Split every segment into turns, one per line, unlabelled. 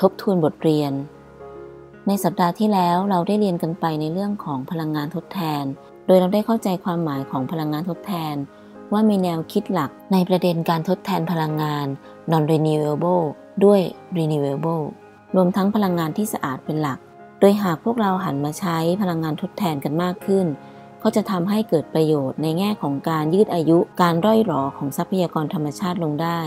ทบทวนบทเรียน ในสัปดาห์ที่แล้วเราได้เรียนกันไปในเรื่องของพลังงานทดแทน โดยเราได้เข้าใจความหมายของพลังงานทดแทน ว่ามีแนวคิดหลักในประเด็นการทดแทนพลังงาน non renewable ด้วย renewable รวมทั้งพลังงานที่สะอาดเป็นหลัก โดยหากพวกเราหันมาใช้พลังงานทดแทนกันมากขึ้น ก็จะทำให้เกิดประโยชน์ในแง่ของการยืดอายุการร่อยหรอของทรัพยากรธรรมชาติลงได้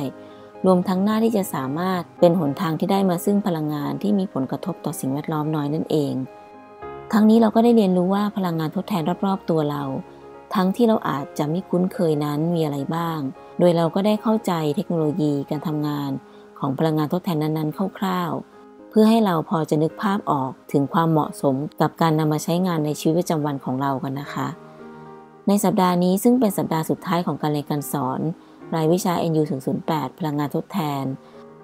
รวมทั้งหน้าที่จะสามารถเป็นหนทางที่ได้มาซึ่งพลังงานที่มีผลกระทบต่อสิ่งแวดล้อมน้อยนั่นเอง ทั้งนี้เราก็ได้เรียนรู้ว่าพลังงานทดแทนรอบๆตัวเรา ทั้งที่เราอาจจะไม่คุ้นเคยนั้นมีอะไรบ้าง โดยเราก็ได้เข้าใจเทคโนโลยีการทำงานของพลังงานทดแทนนั้นๆคร่าวๆ เพื่อให้เราพอจะนึกภาพออกถึงความเหมาะสมกับการนำมาใช้งานในชีวิตประจำวันของเรากันนะคะ ในสัปดาห์นี้ซึ่งเป็นสัปดาห์สุดท้ายของการเรียนการสอน รายวิชา NU 008 พลังงานทดแทน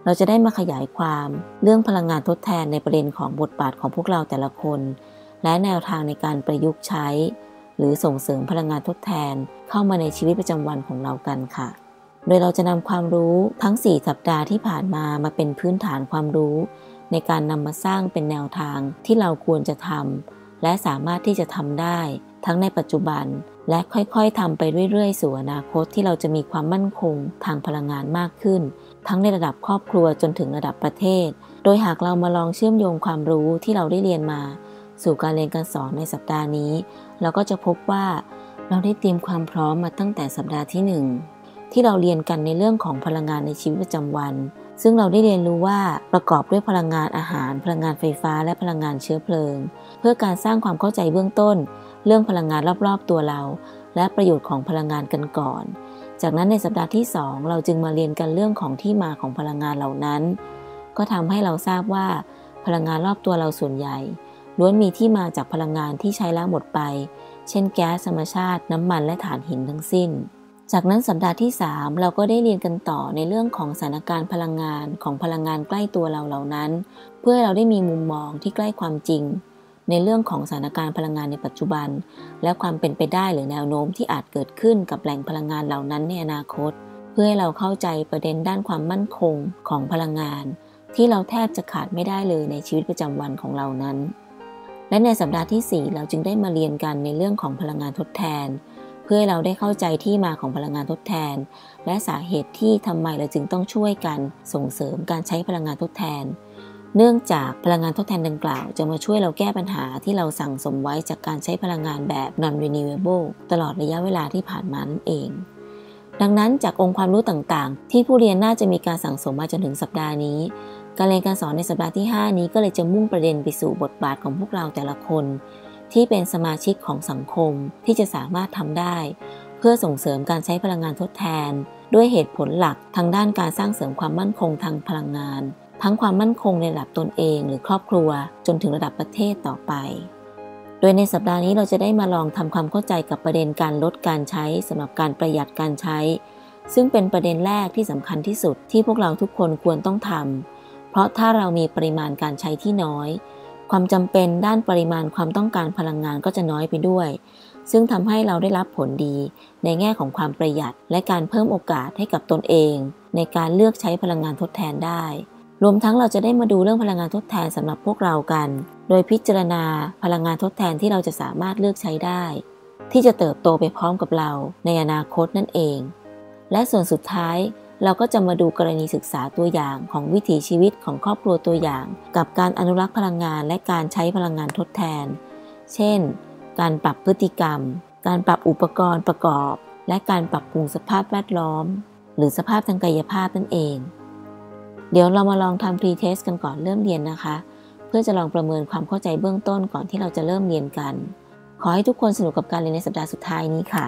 เราจะได้มาขยายความเรื่องพลังงานทดแทนในประเด็นของบทบาทของพวกเราแต่ละคน และแนวทางในการประยุกต์ใช้ หรือส่งเสริมพลังงานทดแทนเข้ามาในชีวิตประจำวันของเรากันค่ะ โดยเราจะนำความรู้ทั้ง 4 สัปดาห์ที่ผ่านมามาเป็นพื้นฐานความรู้ ในการนำมาสร้างเป็นแนวทางที่เราควรจะทำและสามารถที่จะทำได้ ทั้งในปัจจุบัน และค่อยๆทำไปเรื่อยๆ สู่อนาคตที่เราจะมีความมั่นคงทางพลังงานมากขึ้น ทั้งในระดับครอบครัวจนถึงระดับประเทศ โดยหากเรามาลองเชื่อมโยงความรู้ที่เราได้เรียนมา สู่การเรียนการสอนในสัปดาห์นี้ เราก็จะพบว่า เราได้เตรียมความพร้อมมาตั้งแต่สัปดาห์ที่ 1 ที่เราเรียนกันในเรื่องของพลังงานในชีวิตประจำวัน ซึ่งเราได้เรียนรู้ว่าประกอบด้วยพลังงานอาหาร พลังงานไฟฟ้า และพลังงานเชื้อเพลิง เพื่อการสร้างความเข้าใจเบื้องต้น เรื่องพลังงานรอบๆตัวเรา และประโยชน์ของพลังงานกันก่อน จากนั้นในสัปดาห์ที่ 2 เราจึงมาเรียนกันเรื่องของที่มาของพลังงานเหล่านั้น ก็ทำให้เราทราบว่า พลังงานรอบตัวเราส่วนใหญ่ ล้วนมีที่มาจากพลังงานที่ใช้แล้วหมดไป เช่นแก๊สธรรมชาติ น้ำมันและถ่านหินทั้งสิ้นจากนั้นสัปดาห์ที่ 3 เราก็ได้เรียนกันต่อในเรื่องของสถานการณ์พลังงานของพลังงานใกล้ตัวเราเหล่านั้น เพื่อเราได้มีมุมมองที่ใกล้ความจริง ในเรื่องของสถานการณ์พลังงานในปัจจุบัน และความเป็นไปได้หรือแนวโน้มที่อาจเกิดขึ้นกับแหล่งพลังงานเหล่านั้นในอนาคต เพื่อให้เราเข้าใจประเด็นด้านความมั่นคงของพลังงาน ที่เราแทบจะขาดไม่ได้เลยในชีวิตประจำวันของเรานั้น และในสัปดาห์ที่ 4 เราจึงได้มาเรียนกันในเรื่องของพลังงานทดแทน เพื่อให้เราได้เข้าใจที่มาของพลังงานทดแทน และสาเหตุที่ทำไมเราจึงต้องช่วยกันส่งเสริมการใช้พลังงานทดแทน เนื่องจากพลังงานทดแทนดังกล่าว จะมาช่วยเราแก้ปัญหาที่เราสั่งสมไว้จากการใช้พลังงานแบบ non renewable ตลอดระยะเวลาที่ผ่านมานั่นเอง ดังนั้นจากองค์ความรู้ต่างๆ ที่ผู้เรียนน่าจะมีการสั่งสมมาจนถึงสัปดาห์นี้ การเรียนการสอนในสัปดาห์ที่ 5 นี้ก็เลยจะมุ่งประเด็นไปสู่บทบาทของพวกเราแต่ละคน ที่เป็นสมาชิกของสังคมที่จะสามารถทำได้ เพื่อส่งเสริมการใช้พลังงานทดแทนด้วยเหตุผลหลักทางด้านการสร้างเสริมความมั่นคงทางพลังงาน ทั้งความมั่นคงในระดับตนเองหรือครอบครัวจนถึงระดับประเทศต่อไป โดยในสัปดาห์นี้เราจะได้มาลองทำความเข้าใจกับประเด็นการลดการใช้สำหรับการประหยัดการใช้ ซึ่งเป็นประเด็นแรกที่สำคัญที่สุดที่พวกเราทุกคนควรต้องทำเพราะถ้าเรามีปริมาณการใช้ที่น้อย ความจำเป็นด้านปริมาณความต้องการพลังงานก็จะน้อยไปด้วย ซึ่งทำให้เราได้รับผลดี ในแง่ของความประหยัด และการเพิ่มโอกาสให้กับตนเอง ในการเลือกใช้พลังงานทดแทนได้ รวมทั้งเราจะได้มาดูเรื่องพลังงานทดแทนสำหรับพวกเรากัน โดยพิจารณาพลังงานทดแทนที่เราจะสามารถเลือกใช้ได้ ที่จะเติบโตไปพร้อมกับเราในอนาคตนั่นเอง และส่วนสุดท้ายเราก็จะมาดูกรณีศึกษาตัวอย่างของวิถีชีวิตของครอบครัวตัวอย่าง กับการอนุรักษ์พลังงานและการใช้พลังงานทดแทน เช่น การปรับพฤติกรรม การปรับอุปกรณ์ประกอบ และการปรับปรุงสภาพแวดล้อม หรือสภาพทางกายภาพนั่นเอง เดี๋ยวเรามาลองทำพรีเทสกันก่อนเริ่มเรียนนะคะ เพื่อจะลองประเมินความเข้าใจเบื้องต้นก่อนที่เราจะเริ่มเรียนกัน ขอให้ทุกคนสนุกกับการเรียนในสัปดาห์สุดท้ายนี้ค่ะ